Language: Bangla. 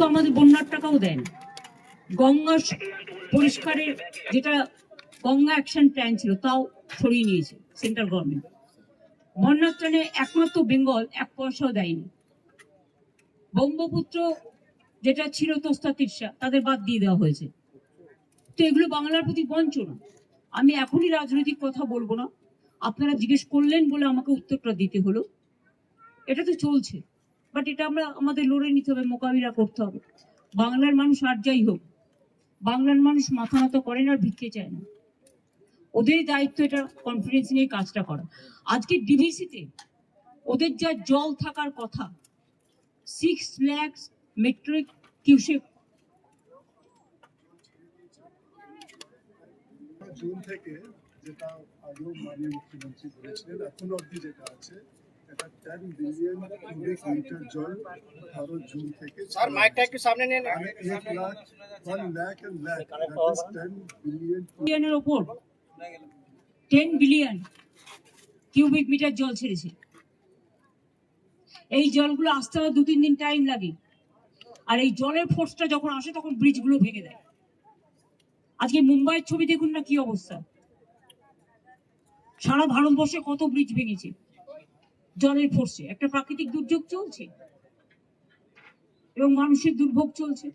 তো আমাদের বন্যার টাকাও দেন গঙ্গা পরিষ্কারের যেটা গঙ্গা অ্যাকশন প্ল্যান ছিল, তাও সরিয়ে নিয়েছে সেন্ট্রাল গভর্নমেন্ট বন্যার ত্রাণে একমাত্র বেঙ্গল এক পয়সাও দেয়নি। ব্রহ্মপুত্র যেটা ছিল তোস্তা তিরসা, তাদের বাদ দিয়ে দেওয়া হয়েছে। তো এগুলো বাংলার প্রতি বঞ্চনা। আমি এখনই রাজনৈতিক কথা বলব না। আপনারা জিজ্ঞেস করলেন বলে আমাকে উত্তরটা দিতে হলো। এটা তো চলছে। বাট এটা আমরা, আমাদের লড়ে নিতে হবে, মোকাবিলা করতে হবে। বাংলার মানুষ আর যাই হোক, বাংলার মানুষ মাথা নত করেন আর ভিক্ষে চায় না। ওদের দায়িত্ব এটা কনফিডেন্স নিয়ে কাজটা করা। আজকে ডিভিসিতে ওদের যা জল থাকার কথা six lakhs metric cusec June থেকে যেটা আগেও মাননীয় মুখ্যমন্ত্রী বলেছিলেন, এখন অবধি যেটা আছে জল কিউবিক মিটার জল ছেড়েছে। এই জলগুলো আসতে হয় দু তিন দিন টাইম লাগে। আর এই জলের ফোর্সটা যখন আসে, তখন ব্রিজগুলো ভেঙে দেয়। আজকে মুম্বাইয়ের ছবি দেখুন না কি অবস্থা। সারা ভারতবর্ষে কত ব্রিজ ভেঙেছে। জলের ফোর্সে। একটা প্রাকৃতিক দুর্যোগ চলছে। এবং মানুষের দুর্ভোগ চলছে।